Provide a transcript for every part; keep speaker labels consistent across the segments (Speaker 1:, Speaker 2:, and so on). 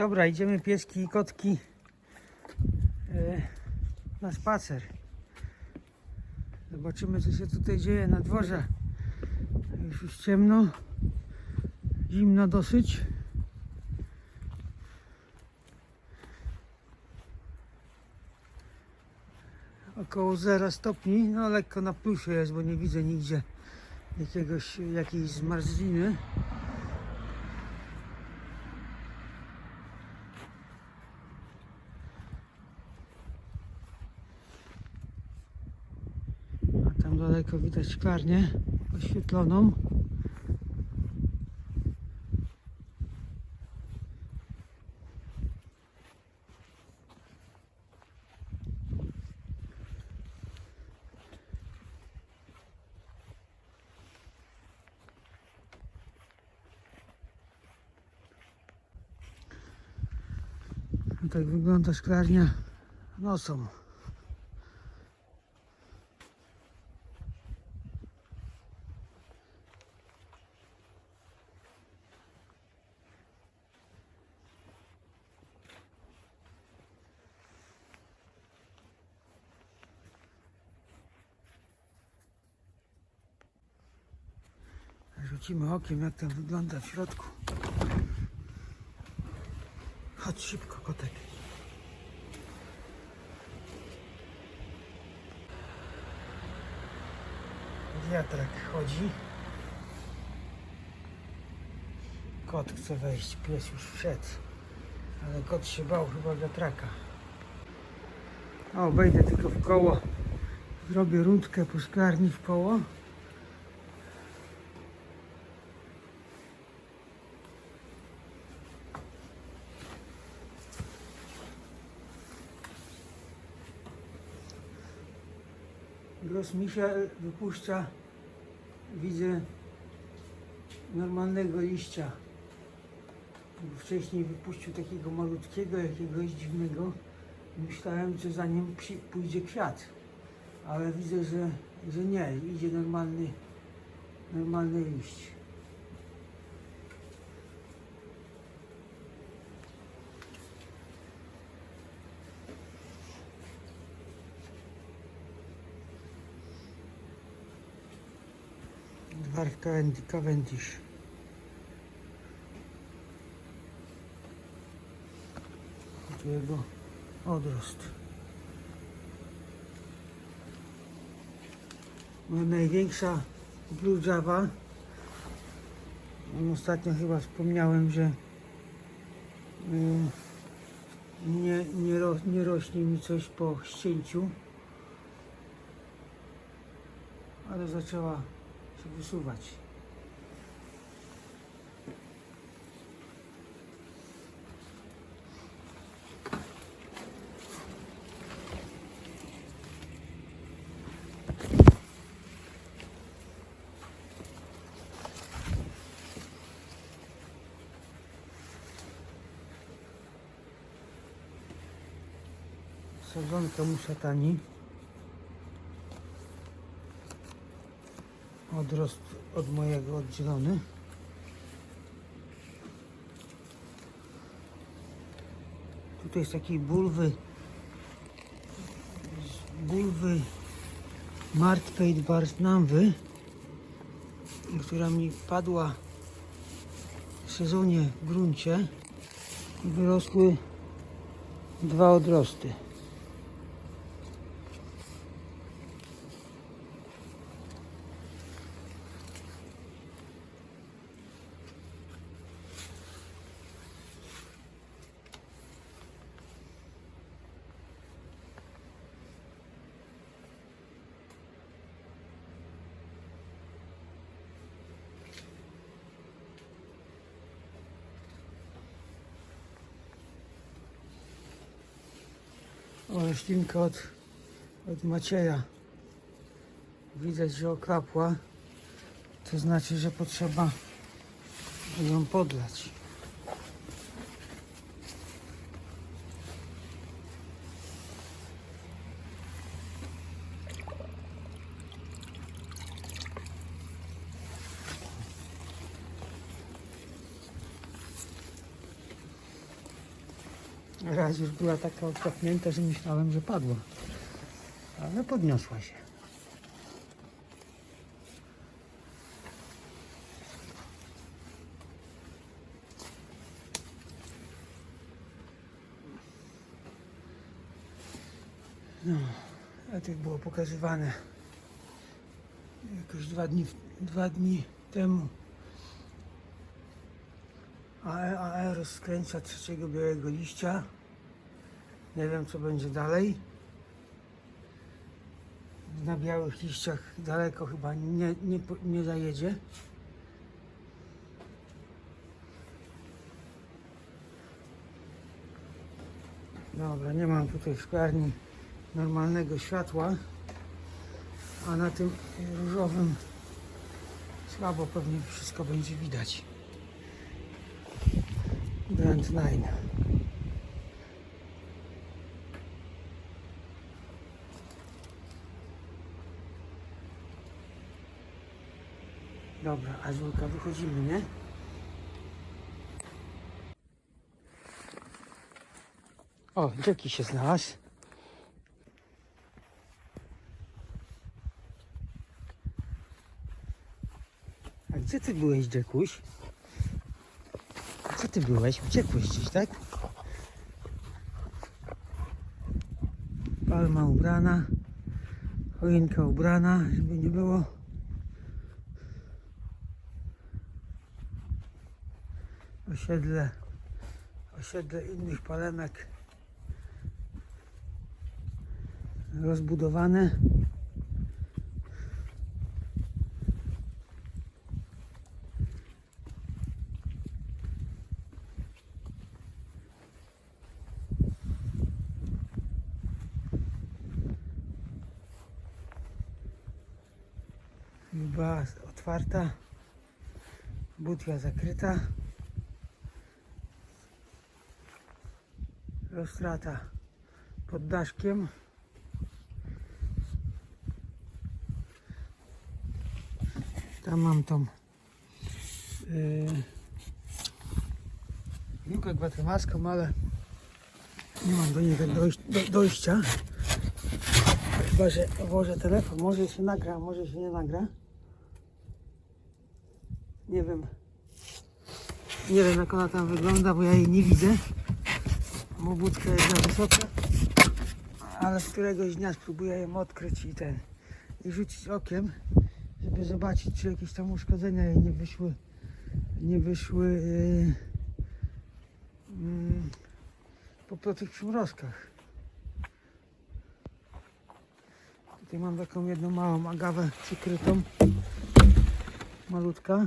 Speaker 1: Dobra, idziemy pieski i kotki e, na spacer. Zobaczymy co się tutaj dzieje na dworze. Już już ciemno, zimno dosyć. Około 0 stopni, no lekko na plusie jest, bo nie widzę nigdzie jakiegoś, jakiejś zmarzliny. A tam daleko widać szklarnię oświetloną. No Tak wygląda szklarnia nocą. Rzucimy okiem, jak tam wygląda w środku. Chodź szybko, kotek. Wiatrak chodzi. Kot chce wejść, pies już wszedł. Ale kot się bał chyba wiatraka. O, wejdę tylko w koło. Zrobię rundkę po w koło. Gros misia wypuszcza, widzę, normalnego liścia. Wcześniej wypuścił takiego malutkiego, jakiegoś dziwnego. Myślałem, że za nim pójdzie kwiat, ale widzę, że, że nie, idzie normalny, normalny liść. Cavendi- Cavendish. Tu jego odrost. No, największa. No, Ostatnio chyba wspomniałem, że y, nie, nie, ro, nie rośnie mi coś po ścięciu. Ale zaczęła się wysuwać. Sadzonka musatani. Odrost od mojego oddzielony. Tutaj z takiej bulwy bulwy martwej barznamwy, która mi padła w sezonie w gruncie i wyrosły dwa odrosty. O, roślinka od, od Macieja. Widać, że oklapła. To znaczy, że potrzeba ją podlać. Raz już była taka odkopnięta, że myślałem, że padła. Ale podniosła się. No, a to było pokazywane jakoś dwa dni, dwa dni temu. AE, AE rozkręca trzeciego białego liścia. Nie wiem co będzie dalej. Na białych liściach daleko chyba nie, nie, nie zajedzie. Dobra, nie mam tutaj w szklarni normalnego światła, a na tym różowym słabo pewnie wszystko będzie widać. Grand Line. Dobra, a z Julka wychodzimy, nie? O, Jackie się znalazł. A gdzie ty byłeś, Jackuś? Gdzie ty byłeś? Uciekłeś gdzieś, tak? Palma ubrana. Choinka ubrana, żeby nie było. Osiedle, osiedle innych palemek rozbudowane. Była otwarta, butia zakryta. Roztrata pod daszkiem. Tam mam tą yy, piłkę gwatemalską, ale nie mam do niej do, dojścia. Chyba, że włożę telefon, może się nagra, może się nie nagra. Nie wiem. Nie wiem jak ona tam wygląda, bo ja jej nie widzę. Bo budka jest za wysoka. Ale z któregoś dnia spróbuję ją odkryć i ten i rzucić okiem, żeby zobaczyć czy jakieś tam uszkodzenia jej nie wyszły nie wyszły yy, mm, po, po tych przymrozkach. Tutaj mam taką jedną małą agawę przykrytą. Malutka.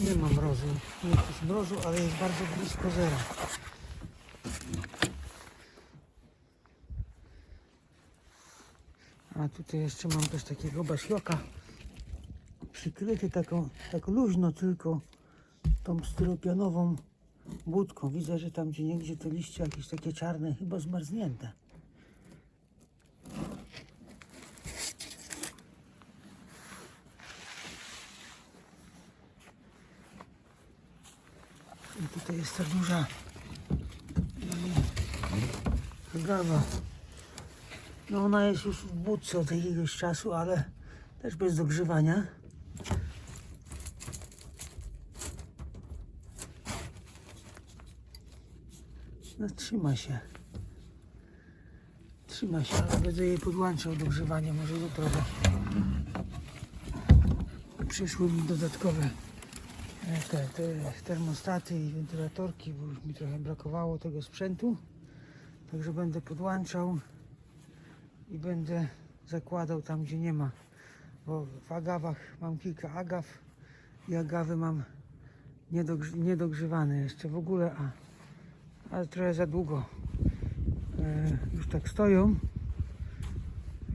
Speaker 1: Nie ma Nie jest mrozu, ale jest bardzo blisko zera. A tutaj jeszcze mam też takiego baśloka przykryty taką, tak luźno tylko tą styropianową budką. Widzę, że tam gdzie niegdzie te liście jakieś takie czarne, chyba zmarznięte. I tutaj jest ta duża gawa. No ona jest już w budce od jakiegoś czasu, ale też bez dogrzewania. No trzyma się. Trzyma się, ale będę jej podłączał do grzewania może jutro. Przyszły mi dodatkowe te, te termostaty i wentylatorki, bo już mi trochę brakowało tego sprzętu. Także będę podłączał i będę zakładał tam, gdzie nie ma. Bo w agawach mam kilka agaw i agawy mam niedogrzy- niedogrzewane jeszcze w ogóle, a, ale trochę za długo e, już tak stoją,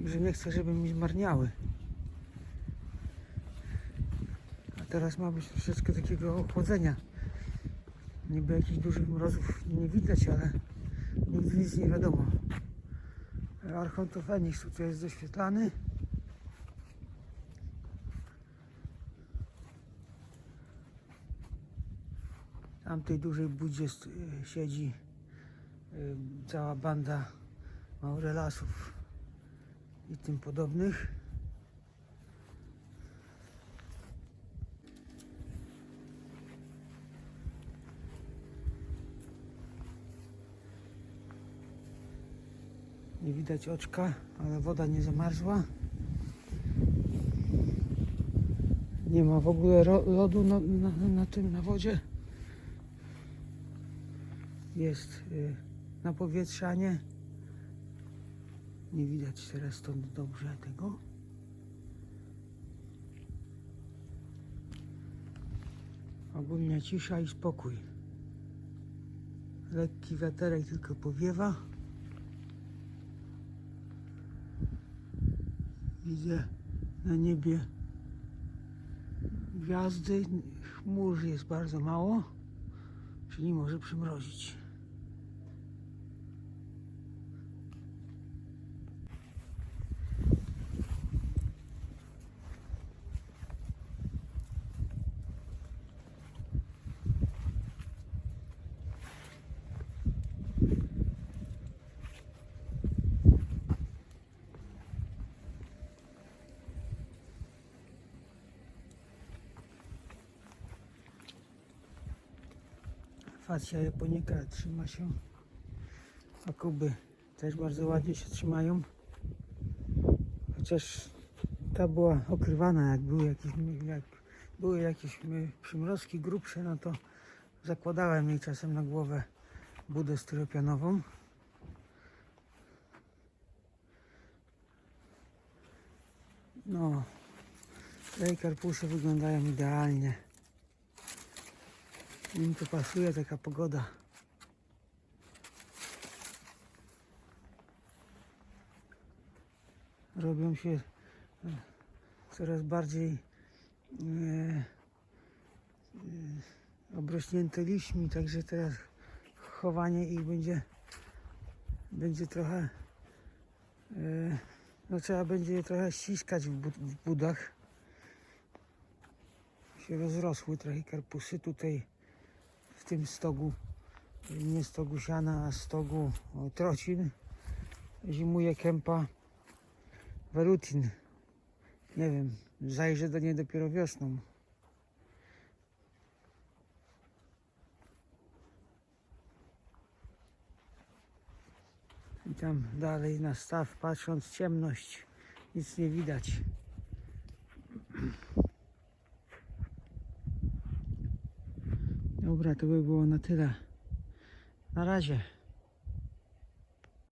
Speaker 1: że nie chcę, żeby mi zmarniały. A teraz ma być troszeczkę takiego ochłodzenia. Niby jakichś dużych mrozów nie widać, ale nigdy nic nie wiadomo. Archontofenix tutaj jest doświetlany. Tam w tej dużej budzie y, siedzi y, cała banda maurelasów i tym podobnych. Nie widać oczka, ale woda nie zamarzła. Nie ma w ogóle lodu na, na, na tym, na wodzie. Jest y, napowietrzanie. Nie widać teraz stąd dobrze tego. Ogólnie cisza i spokój. Lekki wiaterek tylko powiewa. Widzę na niebie gwiazdy, chmur jest bardzo mało, czyli może przymrozić. Facja japonika trzyma się, a kuby też bardzo ładnie się trzymają. Chociaż ta była okrywana, jak były jakieś, jak były jakieś y, przymrozki grubsze, no to zakładałem jej czasem na głowę budę styropianową. No, te karpusy wyglądają idealnie. Im to pasuje taka pogoda. Robią się e, coraz bardziej e, e, obrośnięte liśćmi, także teraz chowanie ich będzie będzie trochę e, no trzeba będzie je trochę ściskać w, bud- w budach się rozrosły trochę karpusy tutaj tym stogu, nie stogu siana, a stogu trocin, zimuje kępa warutin. Nie wiem, zajrzę do niej dopiero wiosną. I tam dalej na staw patrząc ciemność, nic nie widać. Dobra, to by było na tyle. Na razie.